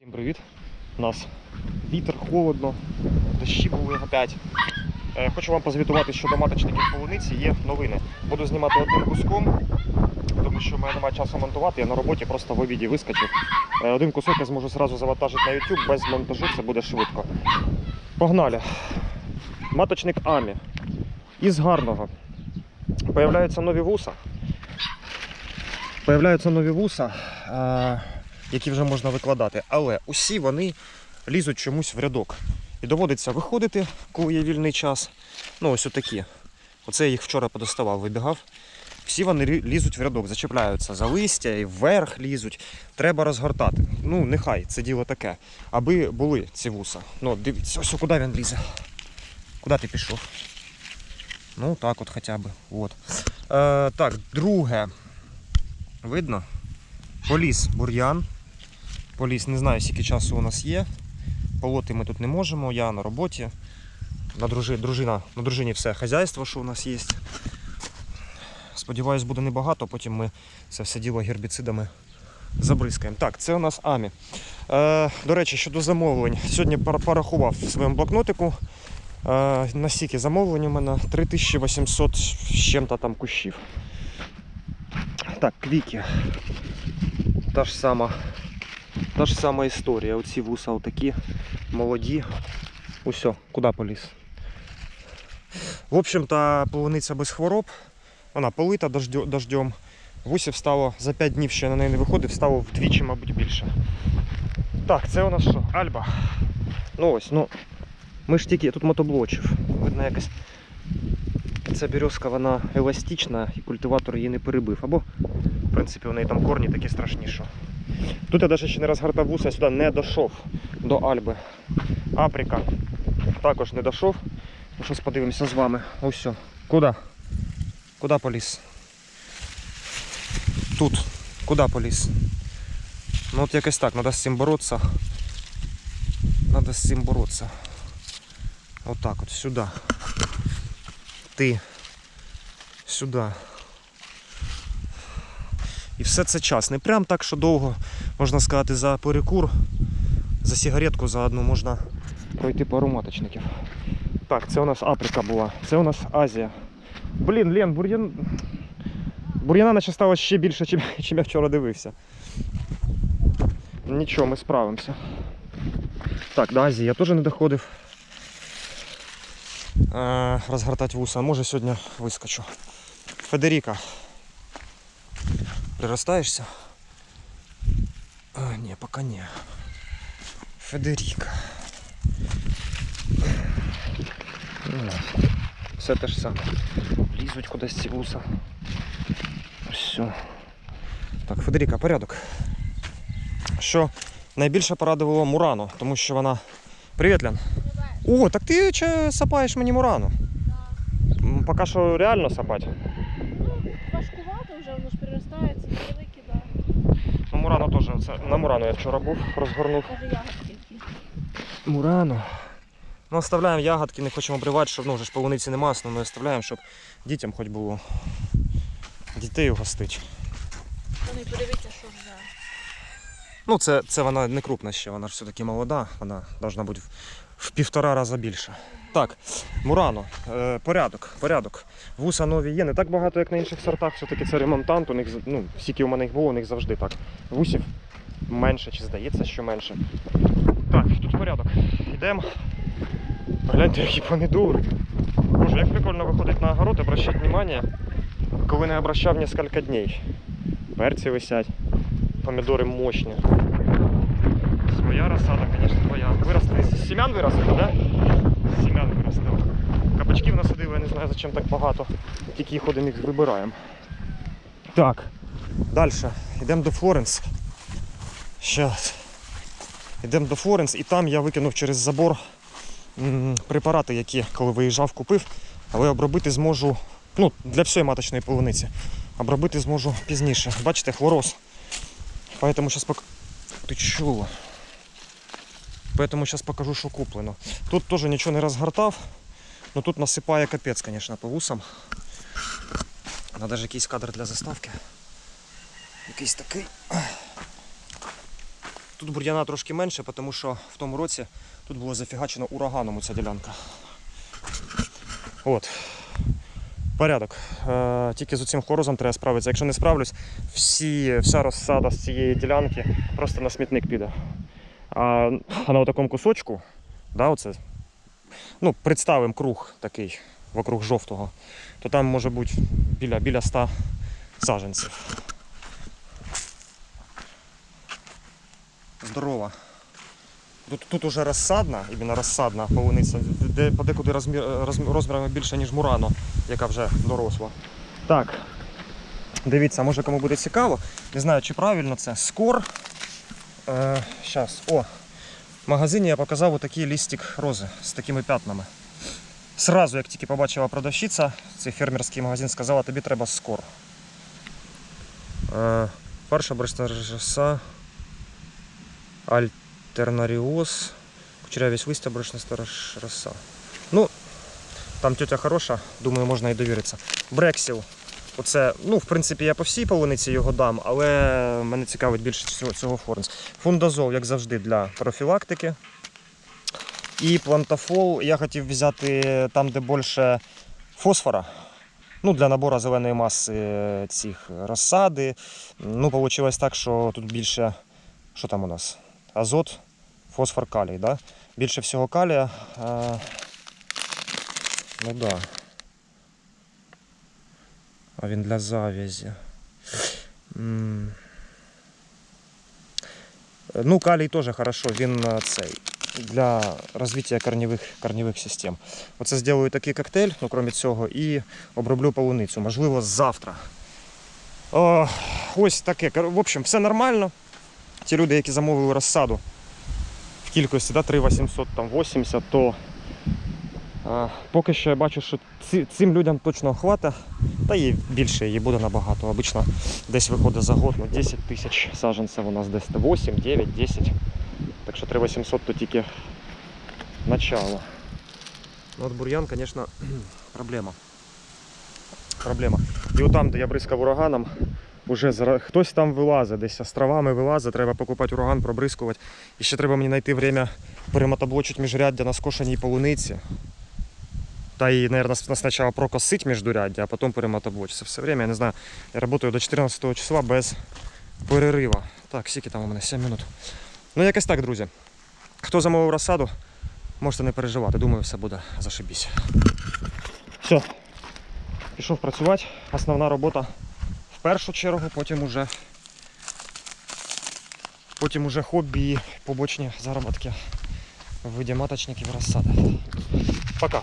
Всім привіт! У нас вітер, холодно, дощі були опять. Е, Хочу вам позвітувати щодо маточників полуниці. Є новини. Буду знімати одним куском, тому що в мене немає часу монтувати. Я на роботі просто в обіді вискочив. Е, Один кусок я зможу зразу завантажити на YouTube, без монтажу це буде швидко. Погнали! Маточник Амі. Із гарного. Появляються нові вуса. Появляються нові вуса. Які вже можна викладати. Але усі вони лізуть чомусь в рядок. І доводиться виходити, коли є вільний час. Ну, ось отакі. Оце я їх вчора подоставав, вибігав. Всі вони лізуть в рядок, зачепляються за листя і вверх лізуть. Треба розгортати. Ну, нехай це діло таке. Аби були ці вуса. Ну, дивіться, ось куди він лізе. Куди ти пішов? Ну, так от хоча б. От. Е, так, друге. Видно? Поліз бур'ян. Поліз, не знаю, скільки часу у нас є. Полоти ми тут не можемо, я на роботі. На дружи, дружина, на дружині все хазяйство, що у нас є. Сподіваюсь, буде небагато, потім ми це все діло гербіцидами забризкаємо. Так, це у нас Амі. Е, до речі, щодо замовлень. Сьогодні порахував в своєму блокнотику. Е, Настільки замовлень у мене 3800 з чим-то там кущів. Так, квіки. Та ж сама та ж сама історія. Оці вуса отакі молоді. Усьо, куди поліз. В общем-то, полуниця без хвороб. Вона полита дождем. Вусів стало за 5 днів, я на неї не виходив, стало вдвічі, мабуть, більше. Так, це у нас що? Альба. Ну ось, ну. Ми ж тільки тут мотоблочів. Видно, якось ця березка вона еластична і культиватор її не перебив. Або, в принципі, у неї там корні такі страшні, що. Тут я навіть ще не розгортав вуса, я сюди не дійшов до Альби. Априка також не дійшов. Ну, щось подивимося з вами. Ось. Куди? Куди поліз? Тут. Куди поліз? Ну от якось так, треба з цим боротися. Треба з цим боротися. Отак от, сюди. Ти. Сюди. І все це час. Не прям так, що довго, можна сказати, за перекур, за сигаретку заодно можна пройти пару маточників. Так, це у нас Африка була, це у нас Азія. Блін, Лен, бур'ян. Бур'яна наче стало ще більше, чим, чим я вчора дивився. Нічого, ми справимося. Так, до Азії я теж не доходив. Е, розгортати вуса. Може сьогодні вискочу. Федеріка. Приростаєшся? А, ні, поки ні. Федеріка. Ну, Все те ж саме. Лізуть кудись ці вуса. Все. Так, Федеріка, порядок. Що найбільше порадувало Мурану, тому що вона. Привіт, Лян. О, так ти чи сапаєш мені Мурану? М, Поки що реально сапати. Важкувато вже, воно ж невеликі, да. Ну, Мурану теж. Це, на Мурану я вчора був, розгорнув. Мурану. Ну, оставляємо ягодки, не хочемо обривати, щоб ну, вже ж полуниці нема, основно оставляємо, щоб дітям хоч було. Дітей угостить. Вони подивіться, що вже. Ну, це, це вона не крупна ще, вона ж все-таки молода, вона повинна бути в, в півтора рази більше. Так, Мурано, е, порядок, порядок. Вуса нові є, не так багато, як на інших сортах, все-таки це ремонтант, у них, ну, скільки у мене їх було, у них завжди так. Вусів менше, чи здається, що менше. Так, тут порядок. Йдемо. Гляньте, які помідори. Боже, як прикольно виходить на огород, обращати внимание, коли не обращав несколько днів. Перці висять, помідори мощні. Своя розсада, звісно, твоя. Виросли з сім'ян виросли, так? Да? З сім'ян виросли. Кабачків насадили, я не знаю, зачем так багато. Тільки їх ходимо їх вибираємо. Так, далі. Йдемо до Флоренс. Щас. Йдемо до Флоренс і там я викинув через забор м, препарати, які коли виїжджав, купив, але обробити зможу ну, для всієї маточної полуниці. Обробити зможу пізніше. Бачите, хлороз. Поэтому сейчас пок... Ты чё? Поэтому сейчас покажу, що куплено. Тут теж нічого не розгортав. Ну тут насипає капець, конечно, по вусам. Надо ж якийсь кадр для заставки. Якийсь такий. Тут бур'яна трошки менше, тому що в тому році тут було зафігачено ураганом ця ділянка. От. Порядок. Е, тільки з цим хорозом треба справитися. Якщо не справлюсь, всі, вся розсада з цієї ділянки просто на смітник піде. А, а на такому кусочку, да, оце, ну, представимо круг такий вокруг жовтого, то там може бути біля, біля 100 саженців. Здорова. Тут, тут уже розсадна, іменно розсадна полуниця, де подекуди розмір, розмірами більше, ніж Мурано, яка вже доросла. Так. Дивіться, може кому буде цікаво. Не знаю, чи правильно це. Скор. Е, щас. О. В магазині я показав отакий лістик рози з такими п'ятнами. Сразу, як тільки побачила продавщиця, цей фермерський магазин сказала, тобі треба скор. Перша брична роса. Альтернаріоз. Кучерявість листя, брична роса. Ну, там тетя хороша, думаю, можна і довіритися. Брексіл. Оце, ну, в принципі, я по всій полуниці його дам, але мене цікавить більше цього, цього форнс. Фундазол, як завжди, для профілактики. І плантафол я хотів взяти там, де більше фосфора. Ну, для набору зеленої маси е, цих розсади. Ну, вийшло так, що тут більше. Що там у нас? Азот, фосфор, калій, да? Більше всього калія. А... Ну да. А він для завязі. Ну, калій теж хорошо, він е, цей для розвиття корневих, корневих систем. Оце зроблю такий коктейль, ну крім цього, і оброблю полуницю. Можливо, завтра. О, ось таке. В общем, все нормально. Ті люди, які замовили розсаду в кількості да, 3880, то поки що я бачу, що ці, цим людям точно хватить, та і більше її буде набагато. Обично десь виходить за год ну, 10 тисяч саджанців у нас десь 8, 9, 10. Так що 3800 то тільки начало. Ну от бур'ян, звісно, проблема. Проблема. І отам, де я бризкав ураганом, Уже зара- хтось там вилазить, десь островами вилазить, треба покупати ураган, пробризкувати. І ще треба мені знайти время перемотоблочити міжряддя на скошеній полуниці. Та і, наверное, спочатку прокосити міждуряддя, а потім перемотоблочити. Це все время, я не знаю, я працюю до 14 числа без перерива. Так, скільки там у мене? 7 минут. Ну, якось так, друзі. Хто замовив розсаду, можете не переживати. Думаю, все буде зашибісь. Все. Пішов працювати. Основна робота в першу чергу, потім уже, потім уже хобі і побочні заробітки в виді маточників розсади. Пока.